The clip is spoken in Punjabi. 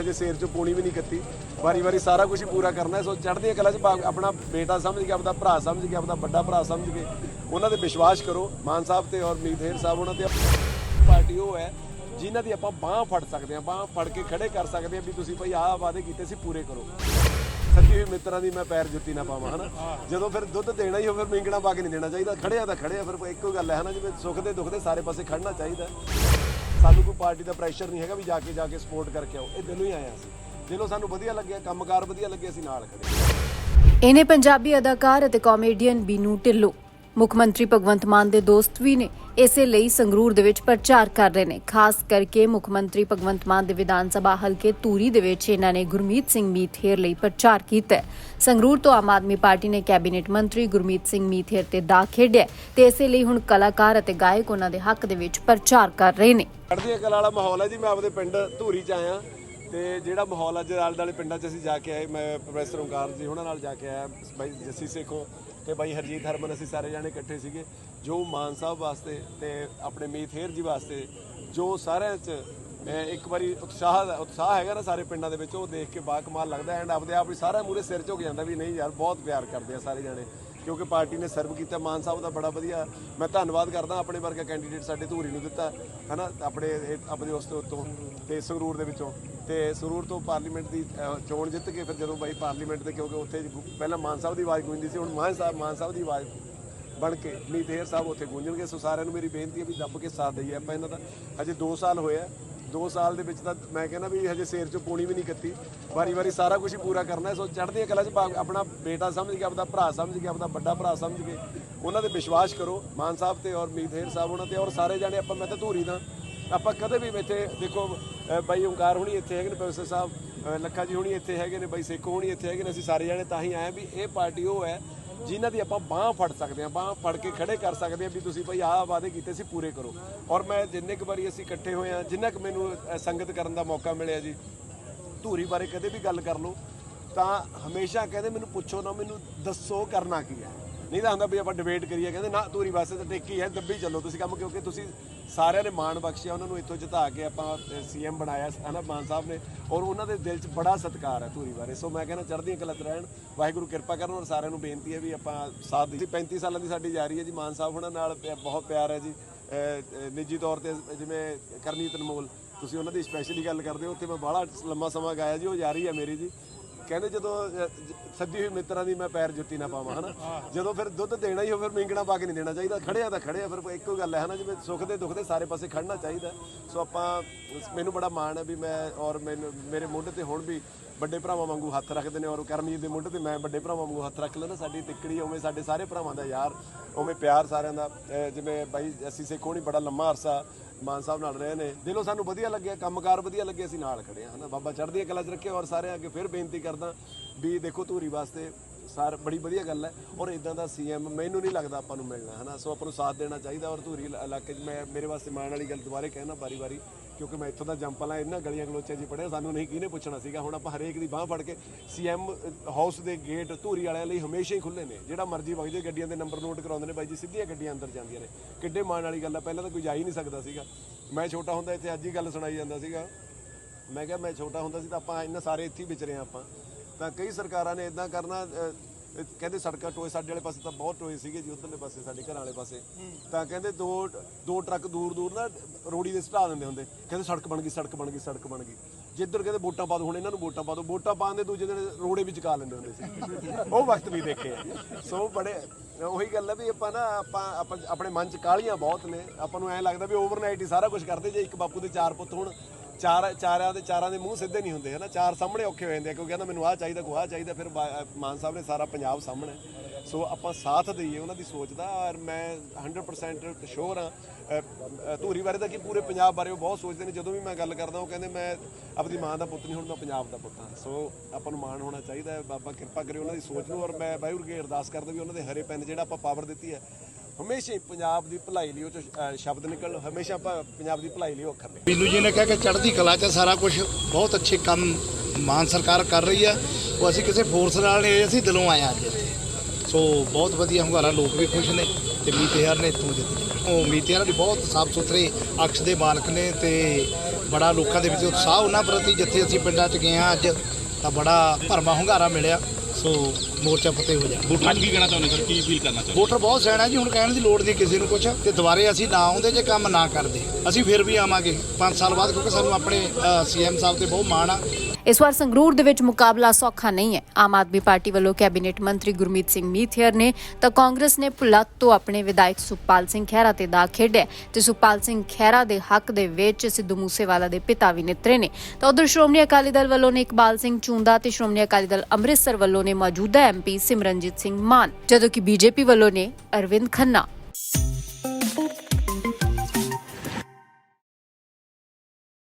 ਹਜੇ ਸਿਰ 'ਚ ਪੂਣੀ ਵੀ ਨਹੀਂ ਕੱਤੀ। ਵਾਰੀ ਵਾਰੀ ਸਾਰਾ ਕੁਝ ਹੀ ਪੂਰਾ ਕਰਨਾ ਹੈ। ਸੋ ਚੜ੍ਹਦੀਆਂ ਕਲਾ 'ਚ ਬਾ- ਆਪਣਾ ਬੇਟਾ ਸਮਝ ਕੇ ਆਪਦਾ ਭਰਾ ਸਮਝ ਕੇ ਆਪਦਾ ਵੱਡਾ ਭਰਾ ਸਮਝ ਕੇ ਉਹਨਾਂ ਤੇ ਵਿਸ਼ਵਾਸ ਕਰੋ। ਮਾਨ ਸਾਹਿਬ ਤੇ ਔਰ ਮੀਤੇਰ ਸਾਹਿਬ ਉਹਨਾਂ ਤੇ ਪਾਰਟੀ ਉਹ ਹੈ, ਜਿਨ੍ਹਾਂ ਦੀ ਆਪਾਂ ਬਾਹ ਫੜ ਸਕਦੇ ਹਾਂ, ਬਾਹ ਫੜ ਕੇ ਖੜੇ ਕਰ ਸਕਦੇ ਹਾਂ ਵੀ ਤੁਸੀਂ ਭਾਈ ਆਹ ਵਾਅਦੇ ਕੀਤੇ ਸੀ, ਪੂਰੇ ਕਰੋ। ਸੱਚੀ ਹੋਈ ਮਿੱਤਰਾਂ ਦੀ ਮੈਂ ਪੈਰ ਜੁੱਤੀ ਨਾ ਪਾਵਾਂ, ਹਨਾ? ਜਦੋਂ ਫਿਰ ਦੁੱਧ ਦੇਣਾ ਹੀ ਹੋ ਫਿਰ ਮਿੰਗਣਾ ਪਾ ਕੇ ਨਹੀਂ ਦੇਣਾ ਚਾਹੀਦਾ। ਖੜਿਆ ਤਾਂ ਖੜਿਆ, ਫਿਰ ਇੱਕੋ ਗੱਲ ਹੈ, ਹਨਾ? ਜਿਵੇਂ ਸੁੱਖ ਦੇ ਦੁੱਖ ਦੇ ਸਾਰੇ ਪਾਸੇ ਖੜਨਾ ਚਾਹੀਦਾ। ਸਾਨੂੰ ਕੋਈ ਪਾਰਟੀ ਦਾ ਪ੍ਰੈਸ਼ਰ ਨਹੀਂ ਹੈਗਾ ਵੀ ਜਾ ਕੇ ਜਾ ਕੇ ਸਪੋਰਟ ਕਰਕੇ ਆਓ। ਇਹ ਦਿਲੋਂ ਹੀ ਆਇਆ ਸੀ ਦਿਲੋਂ ਸਾਨੂੰ ਵਧੀਆ ਲੱਗਿਆ, ਕੰਮਕਾਰ ਵਧੀਆ ਲੱਗੇ ਅਸੀਂ ਨਾਲ ਖੜੇ ਇਹਨੇ ਪੰਜਾਬੀ ਅਦਾਕਾਰ ਅਤੇ ਕਾਮੇਡੀਅਨ ਬੀਨੂ ਢਿੱਲੋਂ। ਮੁੱਖ ਮੰਤਰੀ ਭਗਵੰਤ ਮਾਨ ਦੇ ਦੋਸਤ ਵੀ ਨੇ। ਇਸੇ ਲਈ ਸੰਗਰੂਰ ਦੇ ਵਿੱਚ ਪ੍ਰਚਾਰ ਕਰ ਰਹੇ ਨੇ। ਖਾਸ ਕਰਕੇ ਮੁੱਖ ਮੰਤਰੀ ਭਗਵੰਤ ਮਾਨ ਦੇ ਵਿਧਾਨ ਸਭਾ ਹਲਕੇ ਧੂਰੀ ਦੇ ਵਿੱਚ ਇਹਨਾਂ ਨੇ ਗੁਰਮੀਤ ਸਿੰਘ ਮੀਥੇਰ ਲਈ ਪ੍ਰਚਾਰ ਕੀਤਾ ਸੰਗਰੂਰ ਤੋਂ ਆਮ ਆਦਮੀ ਪਾਰਟੀ ਨੇ ਕੈਬਨਿਟ ਮੰਤਰੀ ਗੁਰਮੀਤ ਸਿੰਘ ਮੀਥੇਰ ਤੇ ਦਾ ਖੇਡਿਆ ਤੇ ਇਸੇ ਲਈ ਹੁਣ ਕਲਾਕਾਰ ਅਤੇ ਗਾਇਕ ਉਹਨਾਂ ਦੇ ਹੱਕ ਦੇ ਵਿੱਚ ਪ੍ਰਚਾਰ ਕਰ ਰਹੇ ਨੇ। ਚੜ੍ਹਦੀਆਂ ਕਲਾ ਵਾਲਾ ਮਾਹੌਲ ਹੈ ਜੀ, ਮੈਂ ਆਪਦੇ ਪਿੰਡ ਧੂਰੀ ਚ ਆਇਆ। ਤੇ ਜਿਹੜਾ ਮਾਹੌਲ ਅੱਜ ਆਲੇ ਦੁਆਲੇ ਪਿੰਡਾਂ 'ਚ ਅਸੀਂ ਜਾ ਕੇ ਆਏ। ਮੈਂ ਪ੍ਰੋਫੈਸਰ ਓਂਕਾਰ ਜੀ ਉਹਨਾਂ ਨਾਲ ਜਾ ਕੇ ਆਇਆ, ਬਾਈ ਜੱਸੀ ਸੇਖੋਂ ਤੇ ਬਾਈ ਹਰਜੀਤ ਹਰਮਨ, ਅਸੀਂ ਸਾਰੇ ਜਾਣੇ ਇਕੱਠੇ ਸੀਗੇ। ਜੋ ਮਾਨ ਸਾਹਿਬ ਵਾਸਤੇ ਤੇ ਆਪਣੇ ਮੀਤ ਹੇਰ ਜੀ ਵਾਸਤੇ, ਜੋ ਸਾਰਿਆਂ 'ਚ ਇੱਕ ਵਾਰੀ ਉਤਸ਼ਾਹ ਦਾ- ਉਤਸ਼ਾਹ ਹੈਗਾ ਨਾ ਸਾਰੇ ਪਿੰਡਾਂ ਦੇ ਵਿੱਚ, ਉਹ ਦੇਖ ਕੇ ਬਾ ਕਮਾਲ ਲੱਗਦਾ ਐਂਡ ਆਪਦੇ ਆਪ ਹੀ ਸਾਰਾ ਮੂਰੇ ਸਿਰ ਝੁਕ ਜਾਂਦਾ ਵੀ ਨਹੀਂ ਯਾਰ, ਬਹੁਤ ਪਿਆਰ ਕਰਦੇ ਆ ਸਾਰੇ ਜਾਣੇ। ਕਿਉਂਕਿ ਪਾਰਟੀ ਨੇ ਸਰਵ ਕੀਤਾ, ਮਾਨ ਸਾਹਿਬ ਦਾ ਬੜਾ ਵਧੀਆ ਮੈਂ ਧੰਨਵਾਦ ਕਰਦਾ ਆਪਣੇ ਵਰਗਾ ਕੈਂਡੀਡੇਟ ਸਾਡੇ ਧੂਰੀ ਨੂੰ ਦਿੱਤਾ, ਹਨਾ, ਆਪਣੇ ਆਪਣੇ ਉਸ ਤੋਂ ਉੱਤੋਂ, ਤੇ ਸੰਗਰੂਰ ਦੇ ਵਿੱਚੋਂ, ਤੇ ਸੰਗਰੂਰ ਤੋਂ ਪਾਰਲੀਮੈਂਟ ਦੀ ਚੋਣ ਜਿੱਤ ਕੇ ਫਿਰ ਜਦੋਂ ਬਾਈ ਪਾਰਲੀਮੈਂਟ ਦੇ, ਕਿਉਂਕਿ ਉੱਥੇ ਪਹਿਲਾਂ ਮਾਨ ਸਾਹਿਬ ਦੀ ਆਵਾਜ਼ ਗੂੰਜਦੀ ਸੀ, ਹੁਣ ਮਾਨ ਸਾਹਿਬ ਮਾਨ ਸਾਹਿਬ ਦੀ ਆਵਾਜ਼ ਬਣ ਕੇ ਮੀਤੇਰ ਸਾਹਿਬ ਉੱਥੇ ਗੂੰਜਣਗੇ, ਸੋ ਸਾਰਿਆਂ ਨੂੰ ਮੇਰੀ ਬੇਨਤੀ ਹੈ ਵੀ ਦੱਬ ਕੇ ਸਾਥ ਦਈਏ ਆਪਾਂ ਇਹਨਾਂ ਦਾ। ਹਜੇ 2 ਸਾਲ ਹੋਇਆ 2 ਸਾਲ ਦੇ ਵਿੱਚ ਤਾਂ ਮੈਂ ਕਹਿੰਦਾ ਵੀ ਹਜੇ ਸਿਰ 'ਚੋਂ ਪੂਣੀ ਵੀ ਨਹੀਂ ਕੱਤੀ ਵਾਰੀ ਵਾਰੀ ਸਾਰਾ ਕੁਝ ਹੀ ਪੂਰਾ ਕਰਨਾ ਸੋ ਚੜ੍ਹਦੀਆਂ ਕਲਾ 'ਚ ਆਪਣਾ ਬੇਟਾ ਸਮਝ ਕੇ, ਆਪਦਾ ਭਰਾ ਸਮਝ ਕੇ, ਆਪਦਾ ਵੱਡਾ ਭਰਾ ਸਮਝ ਕੇ ਉਹਨਾਂ ਤੇ ਵਿਸ਼ਵਾਸ ਕਰੋ। ਮਾਨ ਸਾਹਿਬ ਤੇ ਔਰ ਮੀਤੇਰ ਸਾਹਿਬ ਉਹਨਾਂ ਤੇ ਔਰ ਸਾਰੇ ਜਾਣੇ ਆਪਾਂ, ਮੈਂ ਤਾਂ ਧੂਰੀ ਦਾ। ਆਪਾਂ ਕਦੇ ਵੀ ਇੱਥੇ ਦੇਖੋ ਬਾਈ ਓਂਕਾਰ ਹੁਣੀ ਇੱਥੇ ਹੈਗੇ ਨੇ, ਪ੍ਰੋਫੈਸਰ ਸਾਹਿਬ ਲੱਖਾ ਜੀ ਹੁਣੀ ਇੱਥੇ ਹੈਗੇ ਨੇ, ਬਾਈ ਸੇਖੋ ਹੁਣੀ ਇੱਥੇ ਹੈਗੇ ਨੇ, ਅਸੀਂ ਸਾਰੇ ਜਾਣੇ ਤਾਂ ਹੀ ਆਏ ਵੀ ਇਹ ਪਾਰਟੀ ਉਹ ਹੈ ਜਿਨ੍ਹਾਂ ਦੀ ਆਪਾਂ ਬਾਹ ਫੜ ਸਕਦੇ ਹਾਂ, ਬਾਹ ਫੜ ਕੇ ਖੜੇ ਕਰ ਸਕਦੇ ਹਾਂ ਵੀ ਤੁਸੀਂ ਭਾਈ ਆਹ ਵਾਅਦੇ ਕੀਤੇ ਸੀ, ਪੂਰੇ ਕਰੋ। ਔਰ ਮੈਂ ਜਿੰਨੇ ਕੁ ਵਾਰੀ ਅਸੀਂ ਇਕੱਠੇ ਹੋਏ ਆ ਜਿੰਨਾ ਕੁ ਮੈਨੂੰ ਸੰਗਤ ਕਰਨ ਦਾ ਮੌਕਾ ਮਿਲਿਆ ਜੀ, ਧੂਰੀ ਬਾਰੇ ਕਦੇ ਵੀ ਗੱਲ ਕਰ ਲਓ, ਤਾਂ ਹਮੇਸ਼ਾ ਕਹਿੰਦੇ ਮੈਨੂੰ ਪੁੱਛੋ ਨਾ, ਮੈਨੂੰ ਦੱਸੋ ਕਰਨਾ ਕੀ ਹੈ। ਨਹੀਂ ਤਾਂ ਹੁੰਦਾ ਵੀ ਆਪਾਂ ਡਿਬੇਟ ਕਰੀਏ, ਕਹਿੰਦੇ ਨਾ, ਧੂਰੀ ਵਾਸਤੇ ਤਾਂ ਟੇਕੀ ਹੈ, ਦੱਬੀ ਚੱਲੋ ਤੁਸੀਂ ਕੰਮ, ਕਿਉਂਕਿ ਤੁਸੀਂ ਸਾਰਿਆਂ ਨੇ ਮਾਣ ਬਖਸ਼ਿਆ, ਉਹਨਾਂ ਨੂੰ ਇੱਥੋਂ ਜਿਤਾ ਕੇ ਆਪਾਂ ਸੀਐਮ ਬਣਾਇਆ, ਹਨਾ, ਮਾਨ ਸਾਹਿਬ ਨੇ, ਔਰ ਉਹਨਾਂ ਦੇ ਦਿਲ 'ਚ ਬੜਾ ਸਤਿਕਾਰ ਹੈ ਧੂਰੀ ਬਾਰੇ। ਸੋ ਮੈਂ ਕਹਿੰਦਾ ਚੜ੍ਹਦੀਆਂ ਕਲਾ 'ਚ ਰਹਿਣ, ਵਾਹਿਗੁਰੂ ਕਿਰਪਾ ਕਰਨ, ਔਰ ਸਾਰਿਆਂ ਨੂੰ ਬੇਨਤੀ ਹੈ ਵੀ ਆਪਾਂ ਸਾਥ ਦੀ 35 ਸਾਲਾਂ ਦੀ ਸਾਡੀ ਜਾਰੀ ਹੈ ਜੀ, ਮਾਨ ਸਾਹਿਬ ਉਹਨਾਂ ਨਾਲ ਬਹੁਤ ਪਿਆਰ ਹੈ ਜੀ ਨਿੱਜੀ ਤੌਰ ਤੇ ਜਿਵੇਂ ਕਰਨੀ ਅਨਮੋਲ ਤੁਸੀਂ ਉਹਨਾਂ ਦੀ ਸਪੈਸ਼ਲੀ ਗੱਲ ਕਰਦੇ ਹੋ, ਉੱਥੇ ਮੈਂ ਬਾਹਲਾ ਲੰਮਾ ਸਮਾਂ ਗਾਇਆ ਜੀ, ਉਹ ਜਾਰੀ ਹੈ ਮੇਰੀ ਜੀ। ਕਹਿੰਦੇ ਜਦੋਂ ਸੱਜੀ ਹੋਈ ਮਿੱਤਰਾਂ ਦੀ ਮੈਂ ਪੈਰ ਜੁੱਤੀ ਨਾ ਪਾਵਾਂ, ਹਨਾ? ਜਦੋਂ ਫਿਰ ਦੁੱਧ ਦੇਣਾ ਹੀ ਹੋ ਫਿਰ ਮਿੰਗਣਾ ਪਾ ਕੇ ਨਹੀਂ ਦੇਣਾ ਚਾਹੀਦਾ। ਖੜਿਆ ਤਾਂ ਖੜਿਆ, ਫਿਰ ਇੱਕੋ ਗੱਲ ਹੈ, ਹਨਾ? ਜਿਵੇਂ ਸੁੱਖ ਦੇ ਦੁੱਖ ਦੇ ਸਾਰੇ ਪਾਸੇ ਖੜਨਾ ਚਾਹੀਦਾ। ਸੋ ਆਪਾਂ, ਮੈਨੂੰ ਬੜਾ ਮਾਣ ਹੈ ਵੀ ਮੈਂ, ਔਰ ਮੈਨੂੰ, ਮੇਰੇ ਮੋਢੇ ਤੇ ਹੁਣ ਵੀ ਵੱਡੇ ਭਰਾਵਾਂ ਵਾਂਗੂ ਹੱਥ ਰੱਖਦੇ ਨੇ, ਔਰ ਕਰਮਜੀਤ ਦੇ ਮੋਢੇ ਤੇ ਮੈਂ ਵੱਡੇ ਭਰਾਵਾਂ ਵਾਂਗੂ ਹੱਥ ਰੱਖ ਲੈਂਦਾ। ਸਾਡੀ ਤਿੱਕੜੀ ਉਵੇਂ ਸਾਡੇ ਸਾਰੇ ਭਰਾਵਾਂ ਦਾ ਯਾਰ, ਉਵੇਂ ਪਿਆਰ ਸਾਰਿਆਂ ਦਾ। ਜਿਵੇਂ ਬਾਈ, ਅਸੀਂ ਸੇਖੋਂ ਨਹੀਂ ਬੜਾ ਲੰਮਾ ਅਰਸਾ ਮਾਨ ਸਾਹਿਬ ਨਾਲ ਰਹੇ ਨੇ। ਦਿਲੋਂ ਸਾਨੂੰ ਵਧੀਆ ਲੱਗਿਆ, ਕੰਮਕਾਰ ਵਧੀਆ ਲੱਗੇ ਅਸੀਂ ਨਾਲ ਖੜੇ ਹਾਂ, ਹਨਾ? ਬਾਬਾ ਚੜ੍ਹਦੀਆਂ ਕਲਾ 'ਚ ਰੱਖੇ ਔਰ ਸਾਰਿਆਂ ਅੱਗੇ ਫਿਰ ਬੇਨਤੀ ਕਰਦਾ ਵੀ ਦੇਖੋ ਧੂਰੀ ਵਾਸਤੇ ਸਾਰ ਬੜੀ ਵਧੀਆ ਗੱਲ ਹੈ ਔਰ ਇਦਾਂ ਦਾ ਸੀਐਮ ਮੈਨੂੰ ਨਹੀਂ ਲੱਗਦਾ ਆਪਾਂ ਨੂੰ ਮਿਲਣਾ, ਹਨਾ? ਸੋ ਆਪਾਂ ਨੂੰ ਸਾਥ ਦੇਣਾ ਚਾਹੀਦਾ ਔਰ ਧੂਰੀ ਇਲਾਕੇ 'ਚ ਮੈਂ ਮੇਰੇ ਵਾਸਤੇ ਮਾਣ ਵਾਲੀ ਗੱਲ ਦੁਬਾਰੇ ਕਹਿਣਾ ਵਾਰੀ-ਵਾਰੀ, ਕਿਉਂਕਿ ਮੈਂ ਇੱਥੋਂ ਦਾ ਜੰਪਲਾਂ ਇਹਨਾਂ ਗਲੀਆਂ ਗਲੋਚਾਂ 'ਚ ਹੀ ਪੜਿਆ ਸਾਨੂੰ ਨਹੀਂ ਕਿਹਨੇ ਪੁੱਛਣਾ ਸੀਗਾ? ਹੁਣ ਆਪਾਂ ਹਰੇਕ ਦੀ ਬਾਹ ਫੜ ਕੇ ਸੀਐਮ ਹਾਊਸ ਦੇ ਗੇਟ ਧੂਰੀ ਵਾਲਿਆਂ ਲਈ ਹਮੇਸ਼ਾ ਹੀ ਖੁੱਲੇ ਨੇ। ਜਿਹੜਾ ਮਰਜ਼ੀ ਵਗ ਜੇ ਗੱਡੀਆਂ ਦੇ ਨੰਬਰ ਨੋਟ ਕਰਾਉਂਦੇ ਨੇ ਬਾਈ ਜੀ, ਸਿੱਧੀਆਂ ਗੱਡੀਆਂ ਅੰਦਰ ਜਾਂਦੀਆਂ ਨੇ। ਕਿੱਡੇ ਮਾਣ ਵਾਲੀ ਗੱਲ ਆ, ਪਹਿਲਾਂ ਤਾਂ ਕੋਈ ਜਾ ਹੀ ਨਹੀਂ ਸਕਦਾ ਸੀਗਾ। ਮੈਂ ਛੋਟਾ ਹੁੰਦਾ ਇੱਥੇ ਅੱਜ ਹੀ ਗੱਲ ਸੁਣਾਈ ਜਾਂਦਾ ਸੀਗਾ। ਮੈਂ ਕਿਹਾ ਮੈਂ ਛੋਟਾ ਹੁੰਦਾ ਸੀ ਤਾਂ ਆਪਾਂ ਇਹਨਾਂ ਸਾਰੇ ਇੱਥੇ ਹੀ ਵਿਚਰੇ ਹਾਂ ਆਪਾਂ। ਤਾਂ ਕਈ ਸਰਕਾਰਾਂ ਨੇ ਇਦਾਂ ਕਰਨਾ ਕਹਿੰਦੇ ਸੜਕਾਂ ਟੋਏ, ਸਾਡੇ ਵਾਲੇ ਪਾਸੇ ਤਾਂ ਬਹੁਤ ਟੋਏ ਸੀਗੇ ਜੀ, ਉਧਰਲੇ ਪਾਸੇ, ਸਾਡੇ ਘਰਾਂ ਵਾਲੇ ਪਾਸੇ। ਤਾਂ ਕਹਿੰਦੇ ਦੋ ਦੋ ਟਰੱਕ ਦੂਰ ਦੂਰ ਨਾ ਰੋੜੀ ਦੇ ਸਟਾ ਦਿੰਦੇ ਹੁੰਦੇ। ਕਹਿੰਦੇ ਸੜਕ ਬਣ ਗਈ, ਸੜਕ ਬਣ ਗਈ, ਸੜਕ ਬਣ ਗਈ। ਜਿੱਧਰ ਕਹਿੰਦੇ ਵੋਟਾਂ ਪਾ ਦੋ, ਹੁਣ ਇਹਨਾਂ ਨੂੰ ਵੋਟਾਂ ਪਾ ਦੋ। ਵੋਟਾਂ ਪਾਉਣ ਦੇ ਦੂਜੇ ਦਿਨ ਰੋੜੇ ਵਿੱਚ ਚਕਾ ਲੈਂਦੇ ਹੁੰਦੇ ਸੀ। ਉਹ ਵਕਤ ਵੀ ਦੇਖੇ ਸੋ ਬੜੇ, ਉਹੀ ਗੱਲ ਹੈ ਵੀ ਆਪਾਂ ਨਾ, ਆਪਾਂ ਆਪਾਂ ਆਪਣੇ ਮਨ ਚ ਕਾਲੀਆਂ ਬਹੁਤ ਨੇ। ਆਪਾਂ ਨੂੰ ਐਂ ਲੱਗਦਾ ਵੀ ਓਵਰਨਾਈਟ ਹੀ ਸਾਰਾ ਕੁਝ ਕਰਦੇ ਜੇ, ਇੱਕ ਬਾਪੂ ਦੇ ਚਾਰ ਪੁੱਤ ਹੋਣ ਚਾਰ ਚਾਰਾਂ ਦੇ ਚਾਰਾਂ ਦੇ ਮੂੰਹ ਸਿੱਧੇ ਨਹੀਂ ਹੁੰਦੇ ਹਨਾ ਚਾਰ ਸਾਹਮਣੇ ਔਖੇ ਹੋ ਜਾਂਦੇ ਆ ਕਿਉਂਕਿ ਕਹਿੰਦਾ ਮੈਨੂੰ ਆਹ ਚਾਹੀਦਾ ਕੋ ਆਹ ਚਾਹੀਦਾ ਫਿਰ ਬਾ- ਮਾਨ ਸਾਹਿਬ ਨੇ ਸਾਰਾ ਪੰਜਾਬ ਸਾਹਮਣੇ। ਸੋ ਆਪਾਂ ਸਾਥ ਦਈਏ ਉਹਨਾਂ ਦੀ ਸੋਚ ਦਾ ਔਰ ਮੈਂ 100% ਸ਼ੋਰ ਹਾਂ। ਅਹ, ਅਹ, ਧੂਰੀ ਬਾਰੇ ਤਾਂ ਕਿ ਪੂਰੇ ਪੰਜਾਬ ਬਾਰੇ ਉਹ ਬਹੁਤ ਸੋਚਦੇ ਨੇ। ਜਦੋਂ ਵੀ ਮੈਂ ਗੱਲ ਕਰਦਾ ਉਹ ਕਹਿੰਦੇ ਮੈਂ ਆਪਣੀ ਮਾਂ ਦਾ ਪੁੱਤ ਨਹੀਂ ਹੁਣ ਮੈਂ ਪੰਜਾਬ ਦਾ ਪੁੱਤ ਹਾਂ। ਸੋ ਆਪਾਂ ਨੂੰ ਮਾਣ ਹੋਣਾ ਚਾਹੀਦਾ ਹੈ। ਬਾਬਾ ਕਿਰਪਾ ਕਰੇ ਉਹਨਾਂ ਦੀ ਸੋਚ ਨੂੰ ਔਰ ਮੈਂ ਵਾਹਿਗੁਰੂ ਅੱਗੇ ਅਰਦਾਸ ਕਰਦਾ ਵੀ ਉਹਨਾਂ ਦੇ ਹਰੇ ਪੈਨ ਜਿਹੜਾ ਆਪਾਂ ਪਾਵਰ ਦਿੱਤੀ ਹੈ ਹਮੇਸ਼ਾ ਹੀ ਪੰਜਾਬ ਦੀ ਭਲਾਈ ਲਈ ਉਹ ਚੋਂ ਸ਼ਬਦ ਨਿਕਲ ਹਮੇਸ਼ਾ ਪੰਜਾਬ ਦੀ ਭਲਾਈ ਲਈ ਉਹ ਅੱਖਰ ਨੇ ਬੀਨੂ ਜੀ ਨੇ ਕਿਹਾ ਕਿ ਚੜ੍ਹਦੀ ਕਲਾ 'ਚ ਸਾਰਾ ਕੁਝ ਬਹੁਤ ਅੱਛੇ ਕੰਮ ਮਾਨ ਸਰਕਾਰ ਕਰ ਰਹੀ ਆ। ਉਹ ਅਸੀਂ ਕਿਸੇ ਫੋਰਸ ਨਾਲ ਨਹੀਂ ਅਸੀਂ ਦਿਲੋਂ ਆਏ ਹਾਂ ਅੱਜ ਇੱਥੇ। ਸੋ ਬਹੁਤ ਵਧੀਆ ਹੰਗਾਰਾ, ਲੋਕ ਵੀ ਖੁਸ਼ ਨੇ ਤੇ ਮੀਤਿਆਰ ਨੇ ਇੱਥੋਂ ਜਿੱਤੇ ਉਹ ਮੀਤਿਆਰ ਦੀ ਬਹੁਤ ਸਾਫ਼ ਸੁਥਰੇ ਅਕਸ਼ ਦੇ ਮਾਲਕ ਨੇ ਤੇ ਬੜਾ ਲੋਕਾਂ ਦੇ ਵਿੱਚ ਉਤਸ਼ਾਹ ਉਹਨਾਂ ਪ੍ਰਤੀ, ਜਿੱਥੇ ਅਸੀਂ ਪਿੰਡਾਂ 'ਚ ਗਏ ਹਾਂ ਅੱਜ, ਤਾਂ ਬੜਾ ਭਰਮਾ ਹੁੰਗਾਰਾ ਮਿਲਿਆ। ਸੋ ਮੋਰਚਾ ਫਤਿਹ ਹੋ ਜਾ ਵੋਟਰਾਂ ਨੂੰ ਕੀ ਕਹਿਣਾ ਚਾਹੁੰਦੇ ਸਰ? ਕੀ ਫੀਲ ਕਰਨਾ ਚਾਹੁੰਦੇ? ਵੋਟਰ ਬਹੁਤ ਸਿਆਣਾ ਜੀ ਹੁਣ ਕਹਿਣ ਦੀ ਲੋੜ ਨਹੀਂ ਕਿਸੇ ਨੂੰ ਕੁਝ ਤੇ ਦੁਬਾਰੇ ਅਸੀਂ ਨਾ ਆਉਂਦੇ ਜੇ ਕੰਮ ਨਾ ਕਰਦੇ ਅਸੀਂ ਫਿਰ ਵੀ ਆਵਾਂਗੇ। 5 ਸਾਲ ਬਾਅਦ ਕਿਉਂਕਿ ਸਾਨੂੰ ਆਪਣੇ ਸੀਐਮ ਸਾਹਿਬ ਤੇ ਬਹੁਤ ਮਾਣ ਆ। ਇਸ ਵਾਰ ਸੰਗਰੂਰ ਦੇ ਵਿੱਚ ਮੁਕਾਬਲਾ ਸੌਖਾ ਨਹੀਂ ਹੈ। ਆਮ ਆਦਮੀ ਪਾਰਟੀ ਵੱਲੋਂ ਕੈਬਨਿਟ ਮੰਤਰੀ ਗੁਰਮੀਤ ਸਿੰਘ ਮੀਥੇਰ ਨੇ ਤਾਂ ਕਾਂਗਰਸ ਨੇ ਪੁਲਤ ਤੋਂ ਆਪਣੇ ਵਿਧਾਇਕ ਸੁਖਪਾਲ ਸਿੰਘ ਖਹਿਰਾ ਤੇ ਦਾ ਖੇਡਿਆ ਤੇ ਸੁਖਪਾਲ ਸਿੰਘ ਖਹਿਰਾ ਦੇ ਹੱਕ ਦੇ ਵਿੱਚ ਸਿੱਧੂ ਮੂਸੇਵਾਲਾ ਦੇ ਪਿਤਾ ਵੀ ਨਿਤਰੇ ਨੇ। ਤਾਂ ਉਧਰ ਸ਼੍ਰੋਮਣੀ ਅਕਾਲੀ ਦਲ ਵੱਲੋਂ ਨੇ ਇਕਬਾਲ ਸਿੰਘ ਚੂੰਦਾ ਤੇ ਸ਼੍ਰੋਮਣੀ ਅਕਾਲੀ ਦਲ ਅੰਮ੍ਰਿਤਸਰ ਵੱਲੋਂ ਨੇ ਮੌਜੂਦਾ ਐਮਪੀ ਸਿਮਰਨਜੀਤ ਸਿੰਘ ਮਾਨ, ਜਦੋਂ ਕਿ ਬੀਜੇਪੀ ਵੱਲੋਂ ਨੇ ਅਰਵਿੰਦ ਖੰਨਾ।